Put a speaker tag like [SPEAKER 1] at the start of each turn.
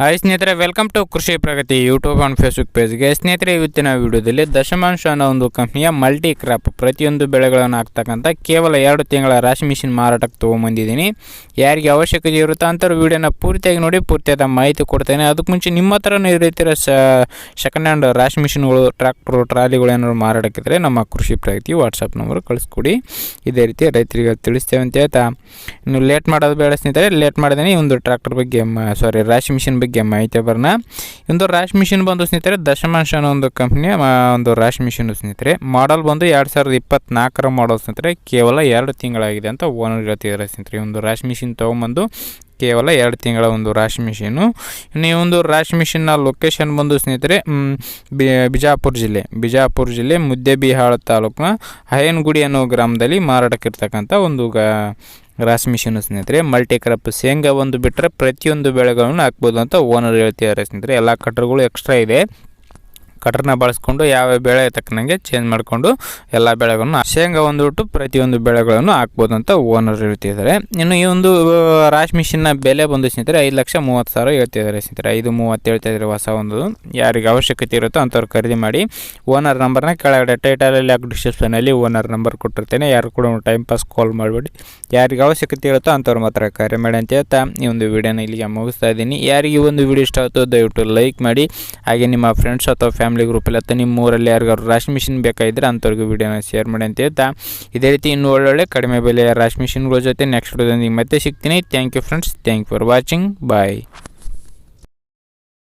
[SPEAKER 1] Hi ಸ್ನೇಹಿತರೆ welcome to Krishi Pragati YouTube and Facebook ಪೇಜ್ಗೆ ಸ್ನೇಹಿತರೆ, ಇವತ್ತಿನ ವಿಡಿಯೋದಲ್ಲಿ ದಶಮಾಂಶ ಅನ್ನೋ ಒಂದು ಕಂಪ್ನಿಯ ಮಲ್ಟಿ ಕ್ರಾಪ್ ಪ್ರತಿಯೊಂದು ಬೆಳೆಗಳನ್ನು ಹಾಕ್ತಕ್ಕಂಥ ಕೇವಲ ಎರಡು ತಿಂಗಳ ರಾಶಿ ಮಿಷಿನ್ ಮಾರಾಟಕ್ಕೆ ತೊಗೊಂಬಂದಿದ್ದೀನಿ. ಯಾರಿಗೆ ಅವಶ್ಯಕತೆ ಇರುತ್ತೋ ಅಂಥವ್ರು ವಿಡಿಯೋನ ಪೂರ್ತಿಯಾಗಿ ನೋಡಿ, ಪೂರ್ತಿಯಾದ ಮಾಹಿತಿ ಕೊಡ್ತೇನೆ. ಅದಕ್ಕೆ ಮುಂಚೆ ನಿಮ್ಮ ಹತ್ರನೂ ಈ ರೀತಿಯ ಸೆಕೆಂಡ್ ಹ್ಯಾಂಡ್ ರಾಶಿ ಮಿಷಿನ್ಗಳು ಟ್ರ್ಯಾಕ್ಟ್ರು ಟ್ರಾಲಿಗಳು ಏನಾದ್ರು ಮಾರಾಟಕ್ಕಿದ್ರೆ ನಮ್ಮ ಕೃಷಿ ಪ್ರಗತಿ ವಾಟ್ಸಪ್ ನಂಬರ್ ಕಳಿಸ್ಕೊಡಿ. ಇದೇ ರೀತಿ ರೈತರಿಗೆ ತಿಳಿಸ್ತೇವೆ ಅಂತ ಹೇಳ್ತಾ. ಇನ್ನು ಲೇಟ್ ಮಾಡೋದು ಬೇಡ ಸ್ನೇಹಿತರೆ. ಲೇಟ್ ಮಾಡಿದ್ದೀನಿ ಈ ಒಂದು ಟ್ರ್ಯಾಕ್ಟರ್ ಬಗ್ಗೆ ಸಾರಿ ರಾಶಿ ಮಿಷಿನ್ ಮಾಹಿತಿ ಬರೋಣ. ಇಂದು ಒಂದು ರಾಶಿ ಮಿಷಿನ್ ಬಂದು ಸ್ನೇಹಿತರೆ ದಶಮಾಂಶ ಅನ್ನೋ ಒಂದು ಕಂಪ್ನಿಯ ಒಂದು ರ್ಯಾಶ್ ಮಿಷಿನ್ ಸ್ನೇಹಿತರೆ. ಮಾಡಲ್ ಬಂದು ಎರಡು ಸಾವಿರದ ಇಪ್ಪತ್ನಾಲ್ಕರ ಮಾಡಲ್ ಸ್ನೇಹಿತರೆ. ಕೇವಲ ಎರಡು ತಿಂಗಳಾಗಿದೆ ಅಂತ ಓನರ್ ಹೇಳ್ತಿದ್ದಾರೆ ಸ್ನೇಹಿತರೆ. ಒಂದು ರ್ಯಾಶ್ ಮಿಷಿನ್ ತೊಗೊಂಬಂದು ಕೇವಲ ಎರಡು ತಿಂಗಳ ಒಂದು ರಾಶಿ ಮಿಷಿನು ಇನ್ನು ಈ ಒಂದು ರಾಶಿ ಮಿಷಿನ್ನ ಲೊಕೇಶನ್ ಬಂದು ಸ್ನೇಹಿತರೆ ಬಿಜಾಪುರ ಜಿಲ್ಲೆ. ಬಿಜಾಪುರ ಜಿಲ್ಲೆ, ಮುದ್ದೆಬಿಹಾಳ ತಾಲೂಕಿನ ಹಯನಗುಡಿ ಅನ್ನೋ ಗ್ರಾಮದಲ್ಲಿ ಮಾರಾಟಕ್ಕಿರ್ತಕ್ಕಂಥ ಒಂದು ಗ ರಾಶಿ ಮಿಷಿನ್ ಸ್ನೇಹಿತರೆ ಮಲ್ಟಿ ಕ್ರಾಪ್ ಶೇಂಗಾ ಒಂದು ಬಿಟ್ಟರೆ ಪ್ರತಿಯೊಂದು ಬೆಳೆಗಳನ್ನು ಹಾಕ್ಬೋದು ಅಂತ ಓನರ್ ಹೇಳ್ತಿದ್ದಾರೆ ಸ್ನೇಹಿತರೆ. ಎಲ್ಲ ಕಟ್ರ್ಗಳು ಎಕ್ಸ್ಟ್ರಾ ಇದೆ. ಕಟರ್ನ ಬಳಸ್ಕೊಂಡು ಯಾವ ಬೆಳೆ ತಕ್ಕನಂಗೆ ಚೇಂಜ್ ಮಾಡಿಕೊಂಡು ಎಲ್ಲ ಬೆಳೆಗಳನ್ನು ಶೇಂಗಾ ಒಂದು ಬಿಟ್ಟು ಪ್ರತಿಯೊಂದು ಬೆಳೆಗಳನ್ನು ಹಾಕ್ಬೋದು ಅಂತ ಓನರ್ ಹೇಳ್ತಿದ್ದಾರೆ. ಇನ್ನು ಈ ಒಂದು ರಾಶ್ ಮಿಷಿನ್ನ ಬೆಲೆ ಬಂದು ಸ್ನೇಹಿತರೆ ಐದು ಲಕ್ಷ ಮೂವತ್ತು ಸಾವಿರ ಹೇಳ್ತಿದ್ದಾರೆ ಸ್ನೇಹಿತರೆ. ಐದು ಮೂವತ್ತು ಹೇಳ್ತಾ ಇದ್ದಾರೆ ಹೊಸ ಒಂದು. ಯಾರಿಗೆ ಅವಶ್ಯಕತೆ ಇರುತ್ತೋ ಅಂಥವ್ರು ಖರೀದಿ ಮಾಡಿ. ಓನರ್ ನಂಬರ್ನ ಕೆಳಗಡೆ ಟೈಟಲಲ್ಲಿ ಹಾಕಿ ಡಿಸ್ಕ್ರಿಪ್ಷನಲ್ಲಿ ಓನರ್ ನಂಬರ್ ಕೊಟ್ಟಿರ್ತೇನೆ. ಯಾರು ಕೂಡ ಟೈಮ್ ಪಾಸ್ ಕಾಲ್ ಮಾಡಬೇಡಿ. ಯಾರಿಗೆ ಅವಶ್ಯಕತೆ ಇರುತ್ತೋ ಅಂಥವ್ರು ಮಾತ್ರ ಕರೆ ಮಾಡಿ ಅಂತ ಹೇಳ್ತಾ ಈ ಒಂದು ವಿಡಿಯೋನ ಇಲ್ಲಿಗೆ ಮುಗಿಸ್ತಾ ಇದ್ದೀನಿ. ಯಾರಿಗೆ ಈ ಒಂದು ವಿಡಿಯೋ ಇಷ್ಟ ಆಗುತ್ತೋ ದಯವಿಟ್ಟು ಲೈಕ್ ಮಾಡಿ. ಹಾಗೆ ನಿಮ್ಮ ಫ್ರೆಂಡ್ಸ್ ಅಥವಾ ಗ್ರೂಪಲ್ಲಿ ಅಥವಾ ನಿಮ್ಮ ಊರಲ್ಲಿ ಯಾರಿಗಾದ್ರು ರಾಶಿ ಮಿಷಿನ್ ಬೇಕಾಗಿದ್ದರೆ ಅಂಥವ್ರಿಗೆ ವೀಡಿಯೋನ ಶೇರ್ ಮಾಡಿ ಅಂತ ಹೇಳ್ತಾ. ಇದೇ ರೀತಿ ಇನ್ನೂ ಒಳ್ಳೊಳ್ಳೆ ಕಡಿಮೆ ಬೆಲೆಯ ರಾಶಿ ಮಿಷಿನ್ಗಳ ಜೊತೆ ನೆಕ್ಸ್ಟ್ ವಿಡಿಯೋದೊಂದಿಗೆ ಮತ್ತೆ ಸಿಗ್ತೀನಿ. Thank you friends thank you for watching bye